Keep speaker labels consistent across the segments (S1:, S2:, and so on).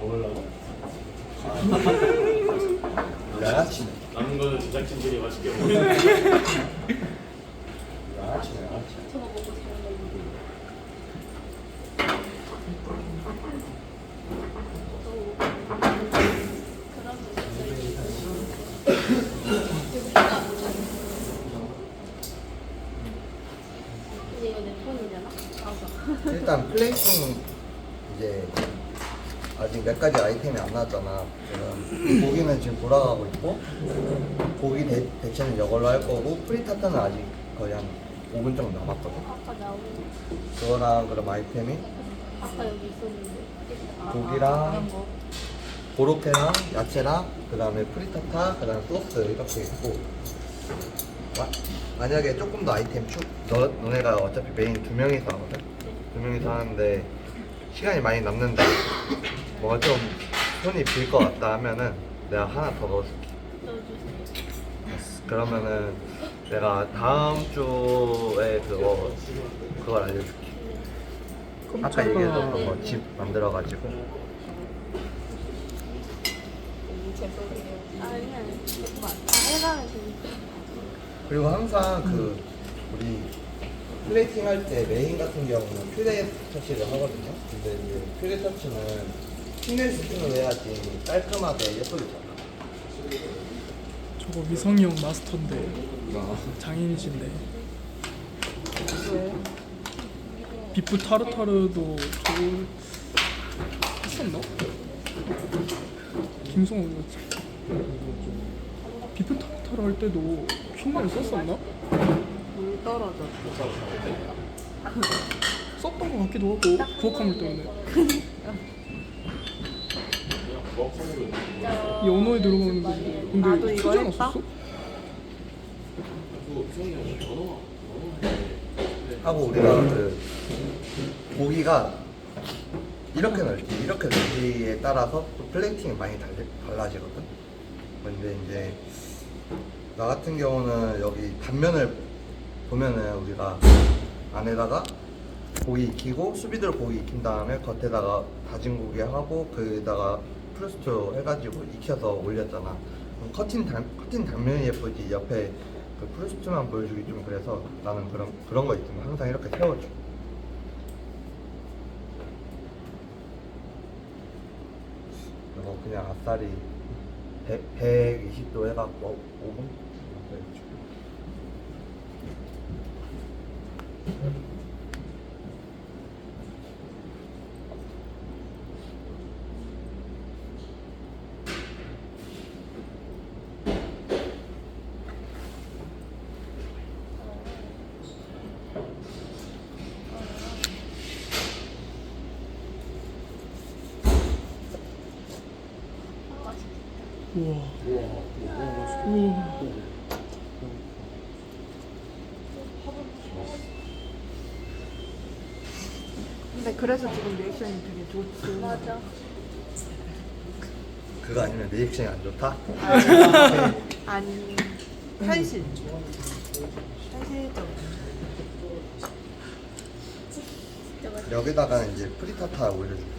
S1: 먹으려고?
S2: 양아치.
S3: 저거 먹고 잘 먹는 근데 이거 내 폰이잖아? 맞아.
S2: 일단 플레이팅 이제 아직 몇 가지 아이템이 안 나왔잖아. 지금 고기는 지금 돌아가고 있고 고기 대, 대체는 이걸로 할 거고 프리타타는 아직 거의 한 5분 정도 남았거든.
S3: 아까
S2: 그거랑 그럼 아이템이
S3: 아까 여기 있었는데
S2: 고기랑
S3: 거
S2: 고로케랑 야채랑 그 다음에 프리타타 그 다음에 소스 이렇게 있고 마, 만약에 조금 더 아이템 추 너, 너네가 어차피 메인 두 명이서 하거든? 두 명이서 하는데 시간이 많이 남는데 뭐가 좀 손이 빌 것 같다 하면은 내가 하나 더 넣어줄게.
S3: 넣어주세요.
S2: 그러면은 내가 다음 주에 그거 그걸 알려줄게. 아까 얘기했던 거집 만들어가지고
S3: 죄송해요. 아니 아니. 아 해가면 되니까.
S2: 그리고 항상 그 우리 플레이팅 할 때 메인 같은 경우는 퓨레 터치를 하거든요. 근데 이제 퓨레 터치는 핑을 수준으로 해야지 깔끔하게 예쁘게 잡아.
S4: 저거 미성이 형 마스터인데 장인이신데 비프 타르타르도 저거 했었나? 김성우였지 비프 타르타르 할 때도 킹만 썼었나?
S5: 물 떨어져.
S4: 썼던 것 같기도 하고 부엌화물 때문에 이 언어에 들어가는데
S5: 나도
S4: 근데
S5: 이거
S4: 쓰지
S5: 했다?
S4: 않았었어?
S2: 하고 우리가 그 고기가 이렇게 넓기, 이렇게 넓기에 따라서 또 플레이팅이 많이 달리, 달라지거든. 근데 이제 나 같은 경우는 여기 단면을 보면은 우리가 안에다가 고기 익히고 수비들 고기 익힌 다음에 겉에다가 다진 고기 하고 그에다가 프로스트 해가지고 익혀서 올렸잖아. 커팅 단, 커팅 단면이 예쁘지 옆에 그 프로스트만 보여주기 좀 그래서 나는 그런 그런 거 있으면 항상 이렇게 세워줘. 그리고 그냥 아싸리 100, 120도 해갖고 5분?
S4: 우와 우와
S5: 근데 그래서 지금 리액션이 되게 좋지.
S3: 맞아.
S2: 그거 아니면 리액션이 안 좋다?
S5: 아니, 현실. 현실적.
S2: 여기다가 이제 프리타타 올려줄게.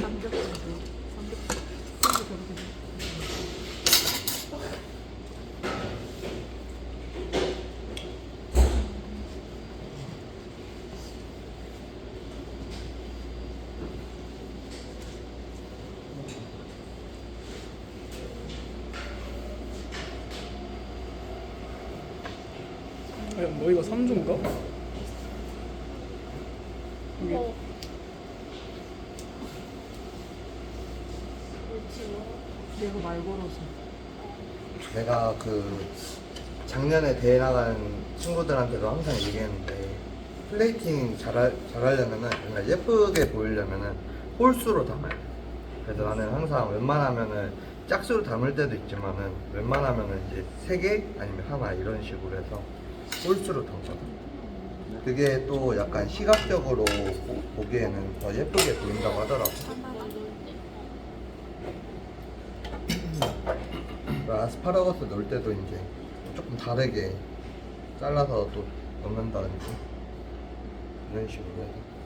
S5: 삼겹살도. 삼겹살. 저렇게 돼.
S4: 아니 너희가 3주인가? 여기
S3: 어. 뭐.
S5: 내가 말 걸어서.
S2: 내가 그 작년에 대회 나간 친구들한테도 항상 얘기했는데 플레이팅 잘하, 잘하려면은 정말 예쁘게 보이려면은 홀수로 담아야 돼. 그래서 나는 항상 웬만하면은 짝수로 담을 때도 있지만은 웬만하면은 이제 세 개 아니면 하나 이런 식으로 해서 홀수로 타거든. 그게 또 약간 시각적으로 보기에는 더 예쁘게 보인다고 하더라고.
S3: 그
S2: 아스파라거스 넣을 때도 이제 조금 다르게 잘라서 또 넣는다든지 이런 식으로 해서.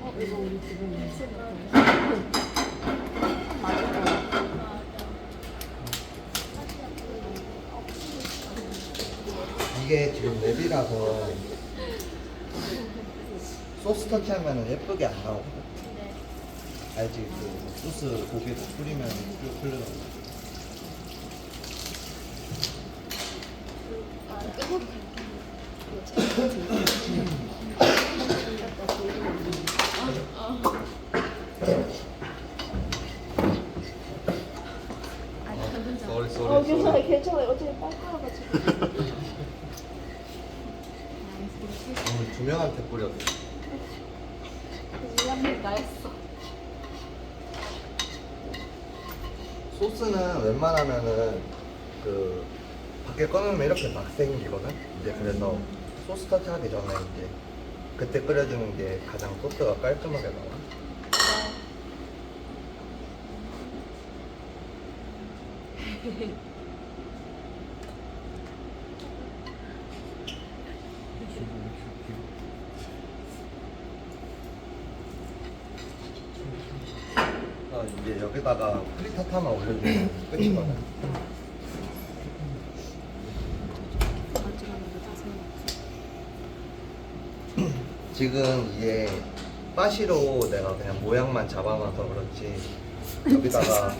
S5: 어, 이거 우리 지금 맞을 거야.
S2: 이게 지금 랩이라서 소스 터치하면 예쁘게 안 나오거든
S3: 네.
S2: 알지? 그 소스 고기에 뿌리면 쭉 흘러나오고 쏘리 쏘리
S3: 어 괜찮아요. 괜찮아요. 어차피 빨까워가지고
S2: 오늘 두 명한테 뿌렸어
S3: 미안해 나였어
S2: 소스는 웬만하면은 그 밖에 꺼내면 이렇게 막 생기거든. 이제 그래서 소스 터치하기 전에 이제 그때 끓여주는 게 가장 소스가 깔끔하게 나와. 아, 이제 여기다가 프리타타만 올려주면 끝이거든. 지금 이게 빠시로 내가 그냥 모양만 잡아놔서 그렇지 여기다가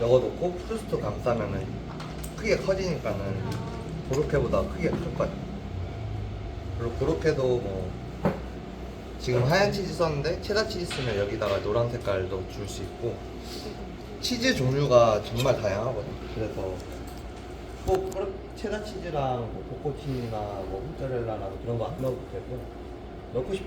S2: 넣어놓고 프루스트 감싸면은 크게 커지니까는 고로케보다 크게 클 거야. 그리고 고로케도 뭐 지금 하얀 치즈 썼는데 체다 치즈 쓰면 여기다가 노란 색깔도 줄 수 있고 치즈 종류가 정말 다양하거든. 그래서 꼭 체다 치즈랑 뭐 포코치나 뭐 모짜렐라나 그런 거 안 넣어도 되고 넣고 싶은